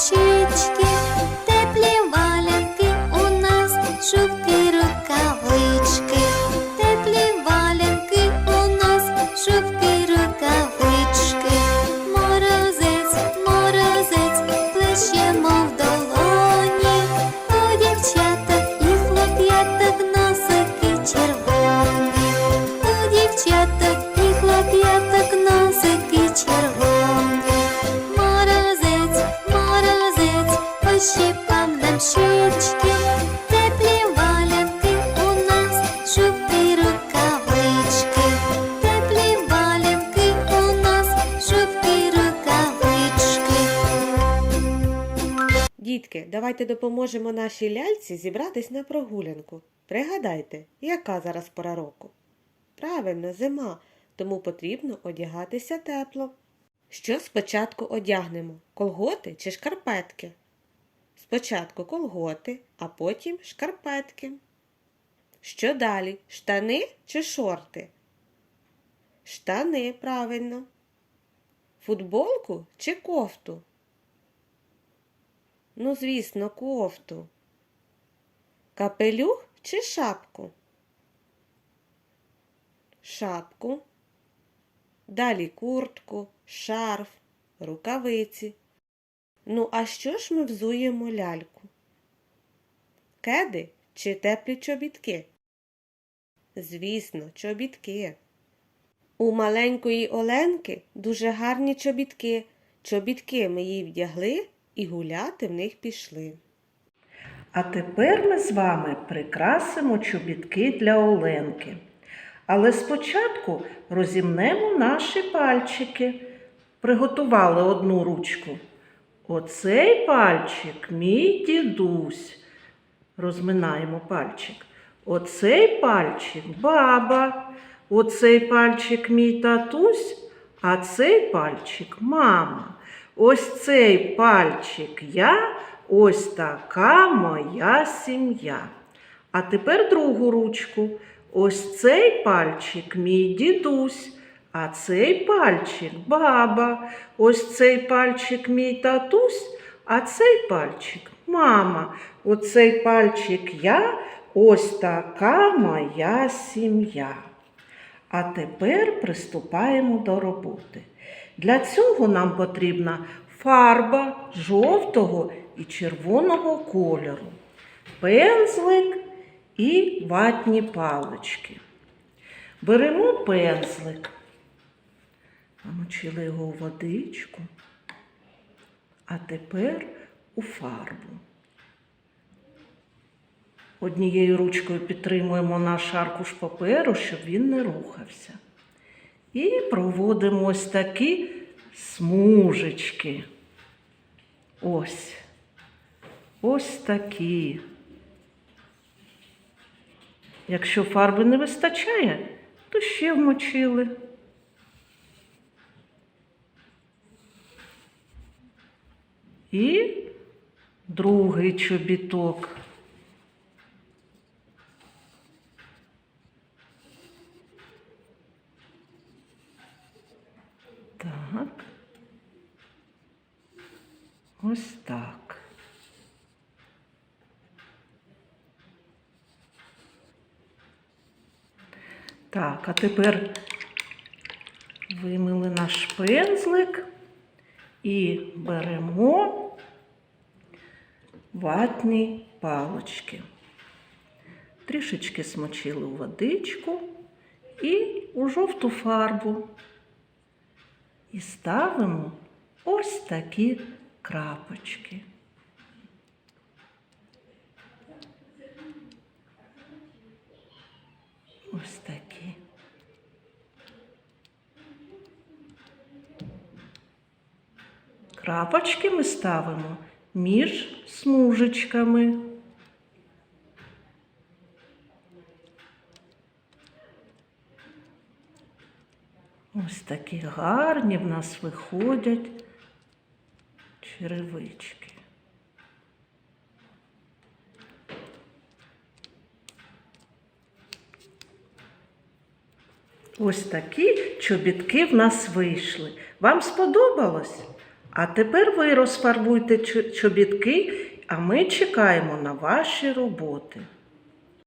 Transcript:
нам щічки, теплі пощипав теплі валянки у нас, шубки рукавички, теплі валянки у нас, шубки рукавички. Дітки, давайте допоможемо нашій ляльці зібратись на прогулянку. Пригадайте, яка зараз пора року? Правильно, зима, тому потрібно одягатися тепло. Що спочатку одягнемо? Колготи чи шкарпетки? Спочатку колготи, а потім шкарпетки. Що далі? Штани чи шорти? Штани, правильно. Футболку чи кофту? Ну, звісно, кофту. Капелюх чи шапку? Шапку. Далі куртку, шарф, рукавиці. Ну, а що ж ми взуємо ляльку? Кеди чи теплі чобітки? Звісно, чобітки. У маленької Оленки дуже гарні чобітки. Чобітки ми їй вдягли і гуляти в них пішли. А тепер ми з вами прикрасимо чобітки для Оленки. Але спочатку розімнемо наші пальчики. Приготували одну ручку. Оцей пальчик мій дідусь. Розминаємо пальчик. Оцей пальчик баба. Оцей пальчик мій татусь, а цей пальчик мама. Ось цей пальчик я, ось така моя сім'я. А тепер другу ручку. Ось цей пальчик мій дідусь, а цей пальчик баба. Ось цей пальчик мій татусь, а цей пальчик мама. Оцей пальчик я, ось така моя сім'я. А тепер приступаємо до роботи. Для цього нам потрібна фарба жовтого і червоного кольору, пензлик і ватні палички. Беремо пензлик, намочили його у водичку, а тепер у фарбу. Однією ручкою підтримуємо наш аркуш паперу, щоб він не рухався. І проводимо ось такі смужечки. Ось. Ось такі. Якщо фарби не вистачає, то ще вмочили. І другий чобіток. Так. Ось так. Так, а тепер вимили наш пензлик і беремо ватні палочки. Трішечки смочили у водичку і у жовту фарбу. І ставимо ось такі крапочки. Ось такі. Крапочки ми ставимо між смужечками. Ось такі гарні в нас виходять черевички. Ось такі чобітки в нас вийшли. Вам сподобалось? А тепер ви розфарбуйте чо- чобітки, а ми чекаємо на ваші роботи.